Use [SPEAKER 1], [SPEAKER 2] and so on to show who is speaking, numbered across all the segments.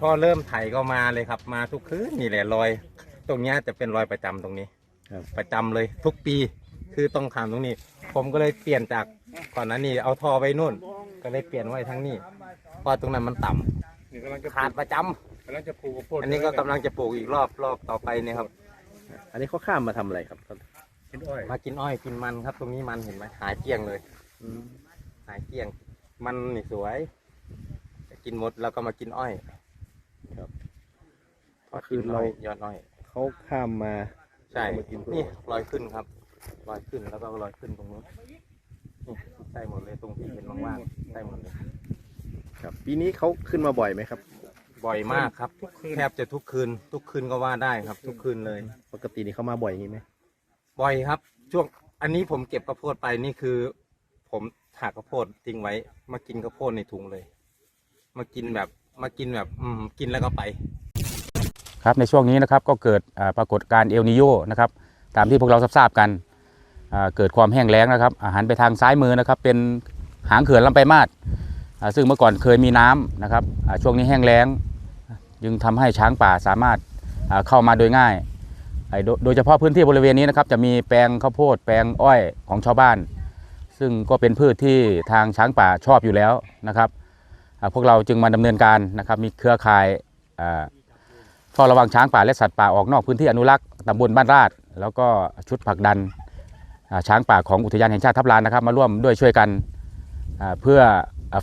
[SPEAKER 1] พอเริ่มไถก็มาเลยครับ มาทุกคืนนี่แหละรอย ตรงเนี้ยจะเป็นรอยประจำตรงนี้
[SPEAKER 2] ครับ
[SPEAKER 1] ประจำเลยทุกปี คือต้องทำตรงนี้ ผมก็เลยเปลี่ยนจากก่อนหนั้นนี่เอาท่อไว้นู่น ก็เลยเปลี่ยนไว้ทั้งนี้เพราะตรงนั้นมันต่ำ
[SPEAKER 3] นี่กำลังจะ
[SPEAKER 1] ขาดประจำ
[SPEAKER 3] กำลังจะปลูกข้าวโพด
[SPEAKER 1] อันนี้ก็กำลังจะปลูกอีกรอบรอบต่อไปเนี่ยครับ
[SPEAKER 2] อันนี้เขาข้ามมาทำอะไรครับ
[SPEAKER 3] กินอ้อย
[SPEAKER 1] มากินอ้อยกินมันครับ ตรงนี้มันเห็นไหมหายเกลี้ยงเลย
[SPEAKER 2] อืม
[SPEAKER 1] หายเกลี้ยง มันนี่สวย กินหมดแล้วก็มากินอ้อย
[SPEAKER 2] ก็คือเรา
[SPEAKER 1] ยอดอ้อย
[SPEAKER 2] เขาข้ามมา
[SPEAKER 1] ใช่
[SPEAKER 2] มากินพืช
[SPEAKER 1] นี่รอยขึ้นครับรอยขึ้นแล้วก็รอยขึ้นตรงนู้นนี่ใช่หมดเลยตรงที่เห็นว่างๆใช่หมดเลย
[SPEAKER 2] ครับ ปีนี้เขาขึ้นมาบ่อยไหมครับ
[SPEAKER 1] บ่อยมากครับ
[SPEAKER 3] ทุกคืน
[SPEAKER 1] แทบจะทุกคืน ทุกคืนก็ว่าได้ครับ ทุกคืนเลย
[SPEAKER 2] ปกตินี่เขามาบ่อยอย่างนี้ไหม
[SPEAKER 1] บ่อยครับ ช่วงอันนี้ผมเก็บข้าวโพดไปนี่คือ ผมหักข้าวโพดทิ้งไว้ มากินข้าวโพดในถุงเลย มากินแบบ มากินแบบอืมกินแล้วก็ไป
[SPEAKER 4] ครับในช่วงนี้นะครับก็เกิดอ่าปรากฏการณ์เอลนิโยนะครับตามที่พวกเราทราบกันอ่าเกิดความแห้งแล้งนะครับอาหันไปทางซ้ายมือนะครับเป็นหางเขื่อนลำไปลายมาดอ่าซึ่งเมื่อก่อนเคยมีน้ำนะครับอ่าช่วงนี้แห้งแล้ง จึงทำให้ช้างป่าสามารถอ่าเข้ามาโดยง่ายไอ้โดโดยเฉพาะพื้นที่บริเวณนี้นะครับจะมีแปลงข้าวโพดแปลงอ้อยของชาวบ้าน ซึ่งก็เป็นพืชที่ทางช้างป่าชอบอยู่แล้วนะครับ พวกเราจึงมาดำเนินการนะครับมีเครือข่ายเฝ้าระวังช้างป่าและสัตว์ป่าออกนอกพื้นที่อนุรักษ์ตำบลบ้านราดแล้วก็ชุดผลักดันช้างป่าของอุทยานแห่งชาติทับลานนะครับ มาร่วมด้วยช่วยกันเพื่อ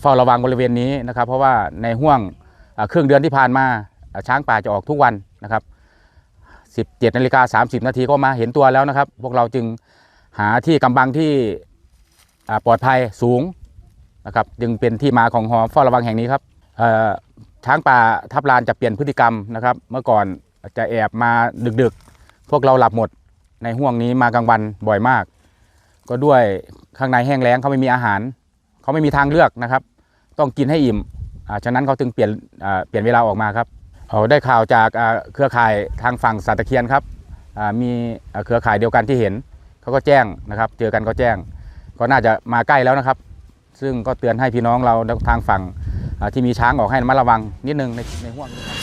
[SPEAKER 4] เฝ้าระวังบริเวณนี้นะครับ เพราะว่าในห่วงครึ่งเดือนที่ผ่านมาช้างป่าจะออกทุกวันนะครับ 17นาฬิกา30 นาทีก็มาเห็นตัวแล้วนะครับ พวกเราจึงหาที่กำบังที่ปลอดภัยสูง นะครับจึงเป็นที่มาของหอเฝ้าระวังแห่งนี้ครับช้างป่าทับลานจะเปลี่ยนพฤติกรรมนะครับ เมื่อก่อนจะแอบมาดึกๆ พวกเราหลับหมดในห่วงนี้มากลางวันบ่อยมาก ก็ด้วยข้างในแห้งแล้งเขาไม่มีอาหาร เขาไม่มีทางเลือกนะครับ ต้องกินให้อิ่มฉะนั้นเขาจึงเปลี่ยนเปลี่ยนเวลาออกมาครับเขาได้ข่าวจากเครือข่ายทางฝั่งสัตะเคียนครับมีเครือข่ายเดียวกันที่เห็นเขาก็แจ้งนะครับ เจอกันก็แจ้ง ก็น่าจะมาใกล้แล้วนะครับ ซึ่งก็เตือนให้พี่น้องเราทางฝั่งที่มีช้างออกให้ระมัดระวังนิดนึงในในห่วงนี้ครับ